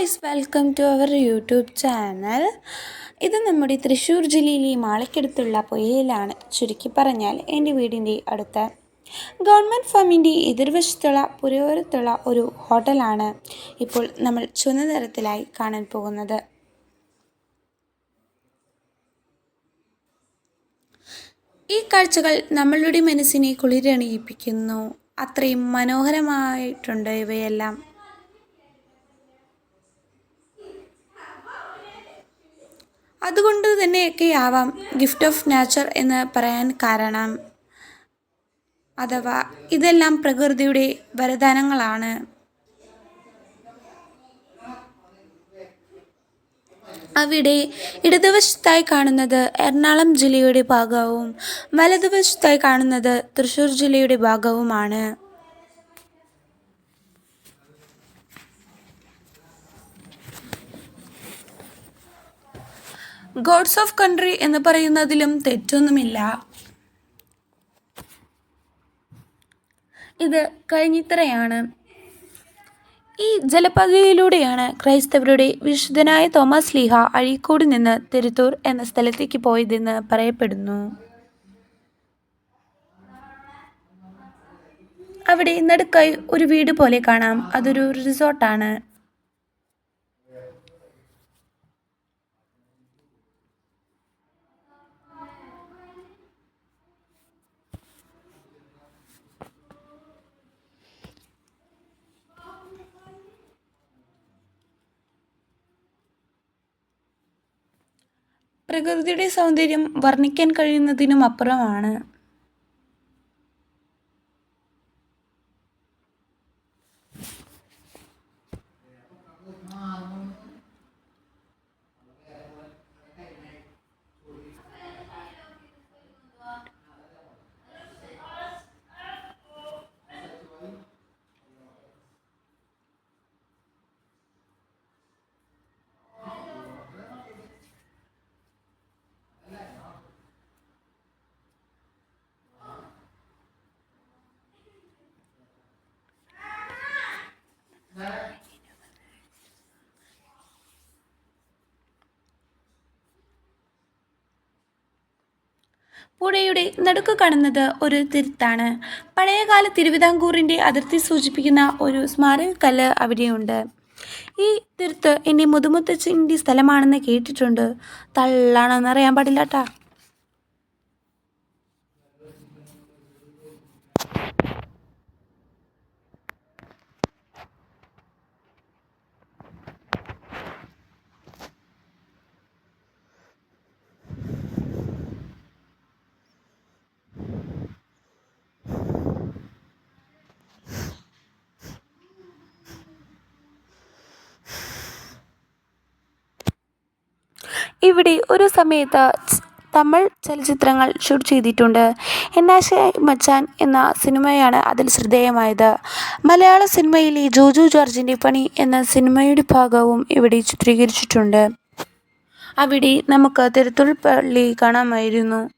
Guys welcome to our YouTube channel. ഇത് നമ്മുടെ തൃശ്ശൂർ ജില്ലയിലെ മാളയ്ക്കടുത്തുള്ള പുഴയിലാണ്. ചുരുക്കി പറഞ്ഞാൽ എന്റെ വീടിന്റെ അടുത്ത്. ഗവൺമെന്റ് ഫാമിന്റെ എതിർവശത്തുള്ള പുരയോരത്തുള്ള ഒരു ഹോട്ടലാണ് ഇപ്പോൾ നമ്മൾ ചുവന്ന നിറത്തിലായി കാണാൻ പോകുന്നത്. ഈ കാഴ്ചകൾ നമ്മളുടെ മനസ്സിനെ കുളിരണിയിപ്പിക്കുന്നു. അത്രയും മനോഹരമായിട്ടുണ്ട് ഇവയെല്ലാം. അതുകൊണ്ട് തന്നെയൊക്കെ ആവാം ഗിഫ്റ്റ് ഓഫ് നാച്ചർ എന്ന് പറയാൻ കാരണം. അഥവാ ഇതെല്ലാം പ്രകൃതിയുടെ വരദാനങ്ങളാണ്. അവിടെ ഇടതുവശത്തായി കാണുന്നത് എറണാകുളം ജില്ലയുടെ ഭാഗവും വലതുവശത്തായി കാണുന്നത് തൃശ്ശൂർ ജില്ലയുടെ ഭാഗവുമാണ്. ഗോഡ്സ് ഓഫ് കൺട്രി എന്ന് പറയുന്നതിലും തെറ്റൊന്നുമില്ല. ഇത് കഴിഞ്ഞിത്രയാണ്. ഈ ജലപാതയിലൂടെയാണ് ക്രൈസ്തവരുടെ വിശുദ്ധനായ തോമസ് ലീഹ അഴീക്കോട് നിന്ന് തിരുത്തൂർ എന്ന സ്ഥലത്തേക്ക് പോയതെന്ന് പറയപ്പെടുന്നു. അവിടെ നടുക്കായി ഒരു വീട് പോലെ കാണാം. അതൊരു റിസോർട്ടാണ്. പ്രകൃതിയുടെ സൗന്ദര്യം വർണിക്കാൻ കഴിയുന്നതിനും അപ്പുറമാണ്. പുഴയുടെ നടുക്ക് കാണുന്നത് ഒരു തിരുത്താണ്. പഴയകാല തിരുവിതാംകൂറിന്റെ അതിർത്തി സൂചിപ്പിക്കുന്ന ഒരു സ്മാരകക്കല്ല് അവിടെയുണ്ട്. ഈ തിരുത്ത് എന്റെ മുതുമുത്തച്ഛന്റെ സ്ഥലമാണെന്ന് കേട്ടിട്ടുണ്ട്. തള്ളാണെന്ന് അറിയാൻ പാടില്ല കേട്ടാ ഇവിടെ ഒരു സമയത്ത് തമിഴ് ചലച്ചിത്രങ്ങൾ ഷൂട്ട് ചെയ്തിട്ടുണ്ട്. എന്നാശ മച്ചാൻ എന്ന സിനിമയാണ് അതിൽ ശ്രദ്ധേയമായത്. മലയാള സിനിമയിലെ ജോജു ജോർജിന്റെ പണി എന്ന സിനിമയുടെ ഭാഗവും ഇവിടെ ചിത്രീകരിച്ചിട്ടുണ്ട്. അവിടെ നമുക്ക് തിരുത്തുൾപ്പള്ളി കാണാമായിരുന്നു.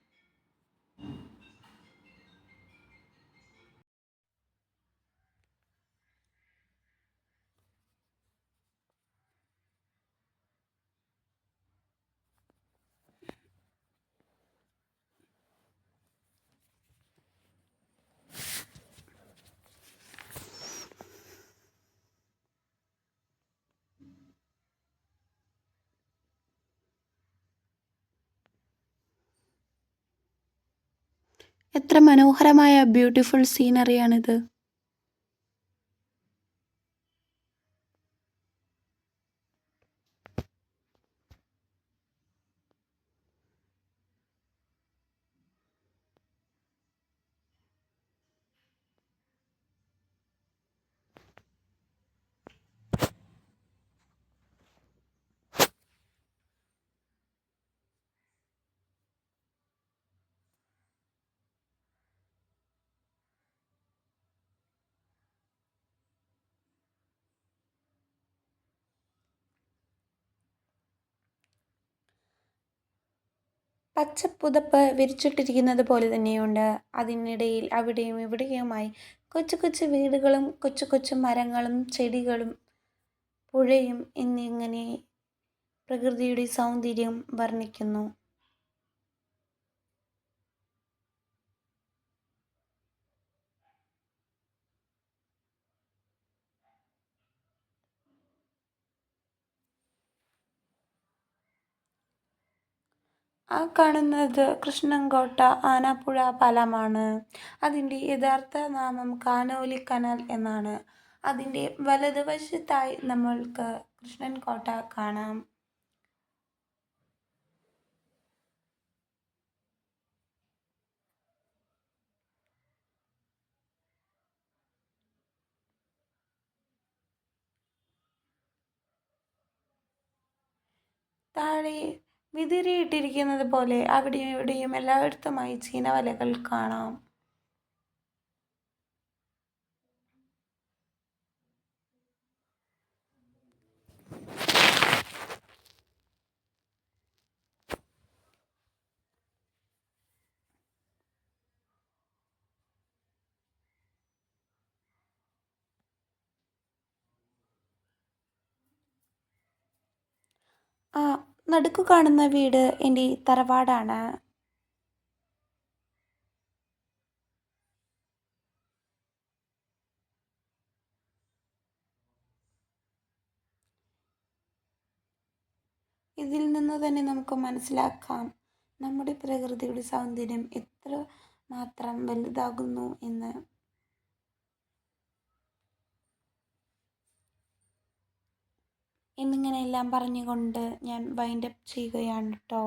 എത്ര മനോഹരമായ ബ്യൂട്ടിഫുൾ സീനറിയാണിത് പച്ചപ്പുതപ്പ് വിരിച്ചിട്ടിരിക്കുന്നത് പോലെ തന്നെയുണ്ട്. അതിനിടയിൽ അവിടെയും ഇവിടെയുമായി കൊച്ചു കൊച്ചു വീടുകളും കൊച്ചു കൊച്ചു മരങ്ങളും ചെടികളും പുഴയും എന്നിങ്ങനെ പ്രകൃതിയുടെ സൗന്ദര്യം വർണിക്കുന്നു. ആ കാണുന്നത് കൃഷ്ണൻകോട്ട ആനാപ്പുഴ പാലമാണ്. അതിന്റെ യഥാർത്ഥ നാമം കാനോലി കനാൽ എന്നാണ്. അതിന്റെ വലതുവശത്തായി നമ്മൾക്ക് കൃഷ്ണൻകോട്ട കാണാം. താഴെ വിതിരിയിട്ടിരിക്കുന്നത് പോലെ അവിടെയും ഇവിടെയും എല്ലായിടത്തുമായി ചീനവലകൾ കാണാം. ആ നടുക്ക് കാണുന്ന വീട് എന്റെ തറവാടാണ്. ഇതിൽ നിന്ന് തന്നെ നമുക്ക് മനസ്സിലാക്കാം നമ്മുടെ പ്രകൃതിയുടെ സൗന്ദര്യം എത്ര മാത്രം വലുതാകുന്നു എന്ന്. എന്നിങ്ങനെയെല്ലാം പറഞ്ഞുകൊണ്ട് ഞാൻ വൈൻഡപ്പ് ചെയ്യുകയാണ് കേട്ടോ